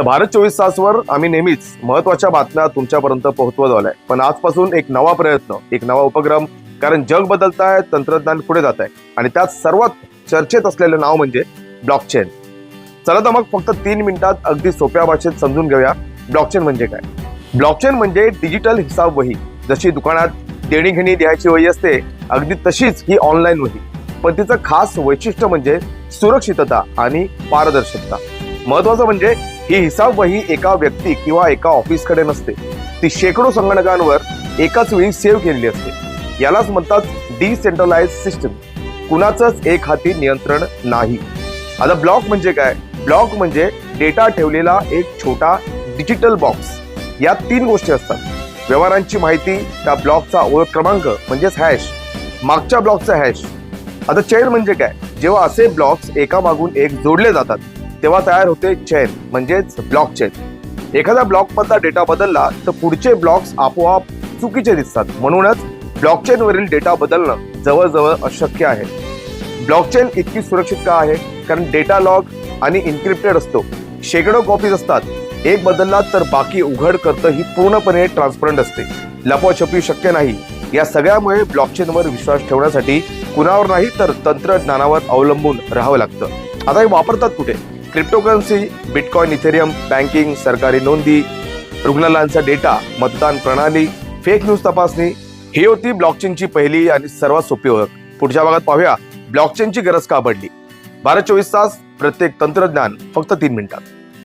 तर भारत चोवीस तासवर आम्ही नेहमीच महत्त्वाच्या बातम्या तुमच्यापर्यंत पोहोचवत आलोय. पण आजपासून एक नवा प्रयत्न एक नवा उपक्रम कारण जग बदलत आहे तंत्रज्ञान पुढे जात आहे आणि त्यात सर्वात चर्चेत असलेलं नाव म्हणजे ब्लॉकचेन चला तर मग फक्त तीन मिनिटात अगदी सोप्या भाषेत समजून घेऊया ब्लॉकचेन म्हणजे काय. ब्लॉकचेन म्हणजे डिजिटल हिसाब वही. जशी दुकानात देणीघेणी द्यायची वही असते अगदी तशीच ही ऑनलाईन वही. पण तिचं खास वैशिष्ट्य म्हणजे सुरक्षितता आणि पारदर्शकता. महत्वाचं म्हणजे ही हिसाब वही एका व्यक्ती किंवा एका ऑफिसकडे नसते. ती शेकडो संगणकांवर एकाच वेळी सेव्ह केलेली असते. यालाच म्हणतात डिसेंट्रलाइज सिस्टम कुणाचंच एक हाती नियंत्रण नाही. आता ब्लॉक म्हणजे काय? ब्लॉक म्हणजे डेटा ठेवलेला एक छोटा डिजिटल बॉक्स यात तीन गोष्टी असतात. व्यवहारांची माहिती त्या ब्लॉकचा ओळख क्रमांक म्हणजेच हॅश मागच्या ब्लॉकचा हॅश आता चैन म्हणजे काय? जेव्हा असे ब्लॉक्स एका मागून एक जोडले जातात तेव्हा तयार होते चेन म्हणजेच ब्लॉक चेन एखादा ब्लॉक मधला डेटा बदलला तर पुढचे ब्लॉक्स आपोआप चुकीचे दिसतात. म्हणूनच ब्लॉकचेन वरील डेटा बदलणं जवळजवळ अशक्य आहे. ब्लॉकचेन इतकी सुरक्षित का आहे? कारण डेटा लॉग आणि इन्क्रिप्टेड असतो. शेकडो कॉपीज असतात. एक बदलला तर बाकी उघड करतं ही पूर्णपणे ट्रान्सपरंट असते. लपवाछपी शक्य नाही. या सगळ्यामुळे ब्लॉकचेनवर विश्वास ठेवण्यासाठी कुणावर नाही तर तंत्रज्ञानावर अवलंबून राहावं लागतं. आता हे वापरतात कुठे? क्रिप्टोकरन्सी बिटकॉइन इथेरियम बँकिंग सरकारी नोंदी रुग्णालयांचा डेटा मतदान प्रणाली फेक न्यूज तपासणी ही होती ब्लॉकचेनची पहिली आणि सर्वात सोपी ओळख. पुढच्या भागात पाहूया ब्लॉकचेनची गरज का पडली? भारत चोवीस तास प्रत्येक तंत्रज्ञान फक्त तीन मिनिटात.